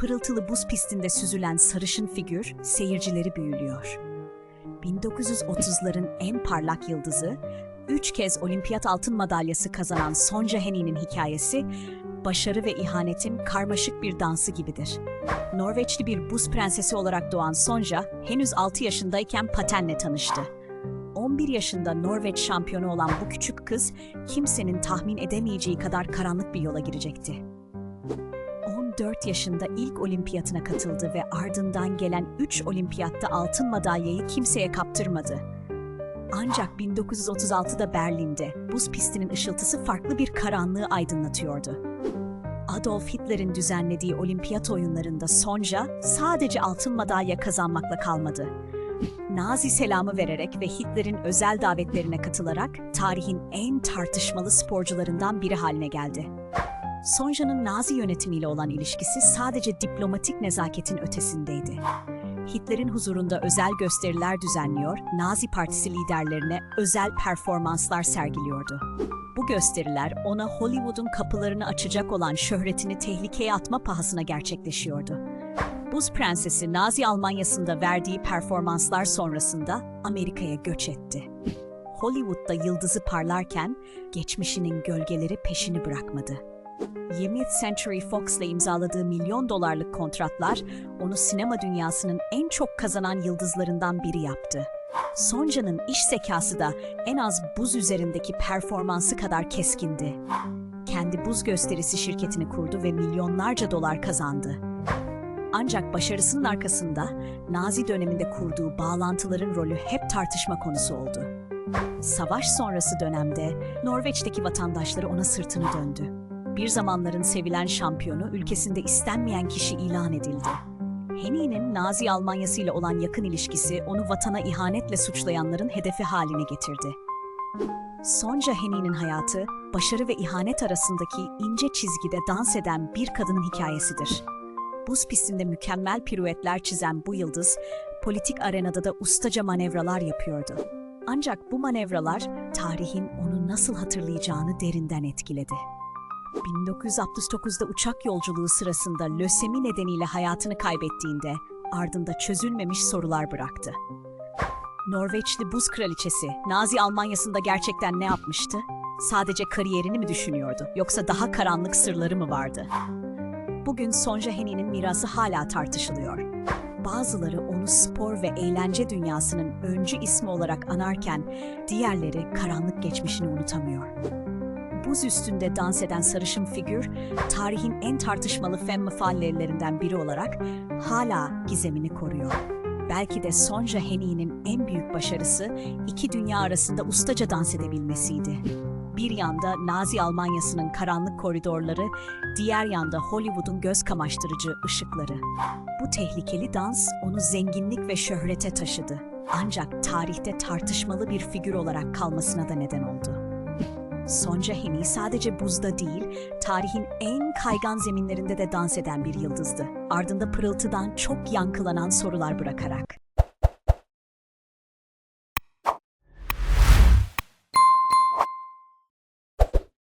pırıltılı buz pistinde süzülen sarışın figür seyircileri büyülüyor. 1930'ların en parlak yıldızı, üç kez olimpiyat altın madalyası kazanan Sonja Henni'nin hikayesi, başarı ve ihanetin karmaşık bir dansı gibidir. Norveçli bir buz prensesi olarak doğan Sonja, henüz 6 yaşındayken patenle tanıştı. 11 yaşında Norveç şampiyonu olan bu küçük kız, kimsenin tahmin edemeyeceği kadar karanlık bir yola girecekti. 14 yaşında ilk olimpiyatına katıldı ve ardından gelen 3 olimpiyatta altın madalyayı kimseye kaptırmadı. Ancak 1936'da Berlin'de buz pistinin ışıltısı farklı bir karanlığı aydınlatıyordu. Adolf Hitler'in düzenlediği olimpiyat oyunlarında Sonja sadece altın madalya kazanmakla kalmadı. Nazi selamı vererek ve Hitler'in özel davetlerine katılarak tarihin en tartışmalı sporcularından biri haline geldi. Sonja'nın Nazi yönetimiyle olan ilişkisi sadece diplomatik nezaketin ötesindeydi. Hitler'in huzurunda özel gösteriler düzenliyor, Nazi Partisi liderlerine özel performanslar sergiliyordu. Bu gösteriler ona Hollywood'un kapılarını açacak olan şöhretini tehlikeye atma pahasına gerçekleşiyordu. Buz Prensesi Nazi Almanyası'nda verdiği performanslar sonrasında Amerika'ya göç etti. Hollywood'da yıldızı parlarken geçmişinin gölgeleri peşini bırakmadı. 20th Century Fox'la imzaladığı milyon dolarlık kontratlar onu sinema dünyasının en çok kazanan yıldızlarından biri yaptı. Sonja'nın iş zekası da en az buz üzerindeki performansı kadar keskindi. Kendi buz gösterisi şirketini kurdu ve milyonlarca dolar kazandı. Ancak başarısının arkasında Nazi döneminde kurduğu bağlantıların rolü hep tartışma konusu oldu. Savaş sonrası dönemde Norveç'teki vatandaşları ona sırtını döndü. Bir zamanların sevilen şampiyonu ülkesinde istenmeyen kişi ilan edildi. Henni'nin Nazi Almanyası ile olan yakın ilişkisi onu vatana ihanetle suçlayanların hedefi haline getirdi. Sonja Henni'nin hayatı, başarı ve ihanet arasındaki ince çizgide dans eden bir kadının hikayesidir. Buz pistinde mükemmel piruetler çizen bu yıldız, politik arenada da ustaca manevralar yapıyordu. Ancak bu manevralar tarihin onu nasıl hatırlayacağını derinden etkiledi. 1969'da uçak yolculuğu sırasında lösemi nedeniyle hayatını kaybettiğinde ardında çözülmemiş sorular bıraktı. Norveçli buz kraliçesi Nazi Almanyası'nda gerçekten ne yapmıştı? Sadece kariyerini mi düşünüyordu yoksa daha karanlık sırları mı vardı? Bugün Sonja Henni'nin mirası hala tartışılıyor. Bazıları onu spor ve eğlence dünyasının öncü ismi olarak anarken diğerleri karanlık geçmişini unutamıyor buz üstünde dans eden sarışın figür, tarihin en tartışmalı femme fatallerinden biri olarak hala gizemini koruyor. Belki de Sonja Henni'nin en büyük başarısı iki dünya arasında ustaca dans edebilmesiydi. Bir yanda Nazi Almanyası'nın karanlık koridorları, diğer yanda Hollywood'un göz kamaştırıcı ışıkları. Bu tehlikeli dans onu zenginlik ve şöhrete taşıdı. Ancak tarihte tartışmalı bir figür olarak kalmasına da neden oldu. Sonja Henny sadece buzda değil, tarihin en kaygan zeminlerinde de dans eden bir yıldızdı. Ardında pırıltıdan çok yankılanan sorular bırakarak.